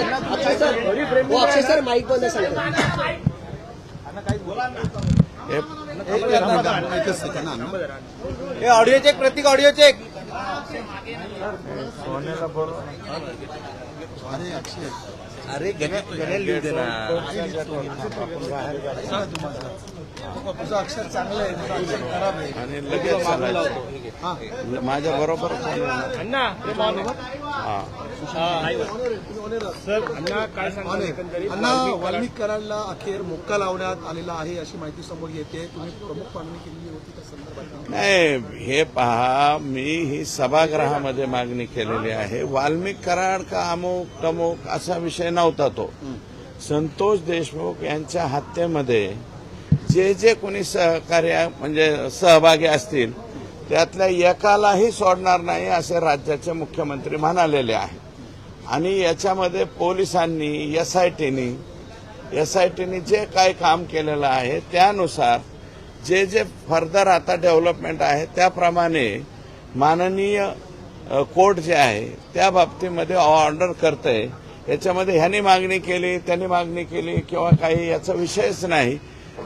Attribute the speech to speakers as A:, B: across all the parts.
A: सांगतात अक्षय सर हो अक्षय sir mike बंद सांगतात
B: हे audio check Prateek audio check अरे गणेश गणेश लिहू दे ना।
C: अक्षर चांगलं आहे तुझं अक्षर खराब आहे.
D: आणि लगेच चालायचं. माझ्या बरोबर? हा.
C: अण्णा वाल्मिक कराडला अखेर मुक्का लावण्यात आलेला आहे अशी माहिती समोर येते. तुम्ही प्रमुख मागणी केलेली होती त्या संदर्भात.
D: नाही हे पहा मी ही सभागृहामध्ये मागणी केलेली आहे. वाल्मिक कराड का अमुक तमुक असा विषय नव्हता तो. संतोष देशमुख यांच्या हत्येमध्ये जे जे कोणी सहकार्य म्हणजे सहभागी असतील त्यातल्या एकालाही सोडणार नाही असे राज्याचे मुख्यमंत्री म्हणालेले आहे आणि याच्यामध्ये पोलिसांनी एस आय टीनी एस आय टीनी जे काय काम केलेलं आहे त्यानुसार जे जे फर्दर आता डेव्हलपमेंट आहे त्याप्रमाणे माननीय कोर्ट जे आहे त्या बाबतीमध्ये ऑर्डर करतंय. याच्यामध्ये ह्याने मागणी केली त्याने मागणी केली किंवा काही याचा विषयच नाही.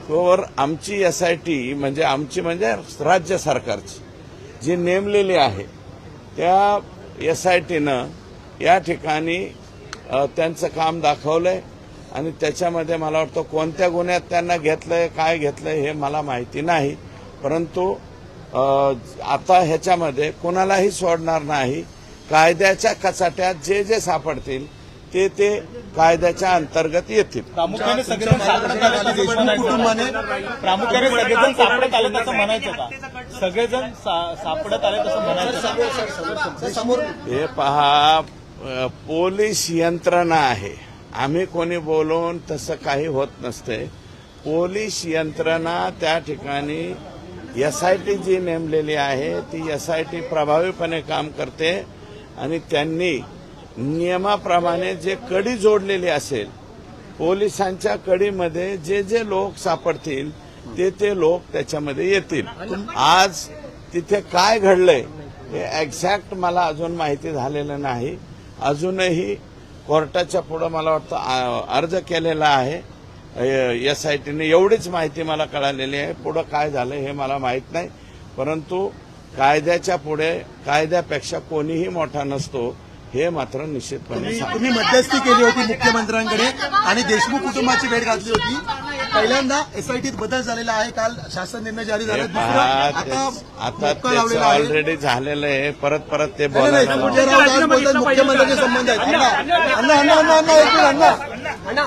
D: तोवर आमची एस आय टी म्हणजे आमची म्हणजे राज्य सरकारची जी नेमलेली आहे त्या एस आय टीनं या ठिकाणी त्यांचं काम दाखवलंय आणि त्याच्यामध्ये मला वाटतं कोणत्या गुन्ह्यात त्यांना घेतलंय काय घेतलंय हे मला माहिती नाही. परंतु आता ह्याच्यामध्ये कोणालाही सोडणार नाही. कायद्याच्या कचाट्यात जे जे सापडतील ते ते कायद्याच्या अंतर्गत येतील.
B: प्रामुख्याने सगळेजण सापडत आले असं
C: देशमुख कुटुंबाने
B: प्रामुख्याने सगळेजण सापडत आले तसं म्हणायचं का? सगळेजण सापडत आले तसं म्हणायचं
D: हे पहा पोलीस यंत्रणा आहे. आम्ही कोणी बोलून तसं काही होत नसते. पोलीस यंत्रणा त्या ठिकाणी एस आय टी जी नेमलेली आहे ती एस आय टी प्रभावीपणे काम करते आणि त्यांनी नियमाप्रमाणे जे कडी जोडलेली असेल पोलिसांच्या कडीमध्ये जे जे लोक सापडतील ते ते लोक त्याच्यामध्ये येतील. आज तिथे काय घडलंय हे एक्झॅक्ट मला अजून माहिती झालेलं नाही. अजूनही कोर्टाच्या पुढं मला वाटतं अर्ज केलेला आहे. एस आय टीने एवढीच माहिती मला कळालेली आहे. पुढं काय झालं हे मला माहीत नाही. परंतु कायद्याच्या पुढे कायद्यापेक्षा कोणीही मोठा नसतो. हे मात्र निश्चितपणे
C: तुम्ही मध्यस्थी केली होती मुख्यमंत्र्यांकडे आणि देशमुख कुटुंबाची भेट घातली होती पहिल्यांदा एसआयटीत बदल झालेला आहे काल शासन निर्णय जारी झाला
D: हे
C: आता
D: त्याचं ऑलरेडी झालेलं आहे परत परत ते बोलायला
C: मुख्यमंत्र्यांचे संबंध आहेत अण्णा अण्णा अण्णा
A: अण्णा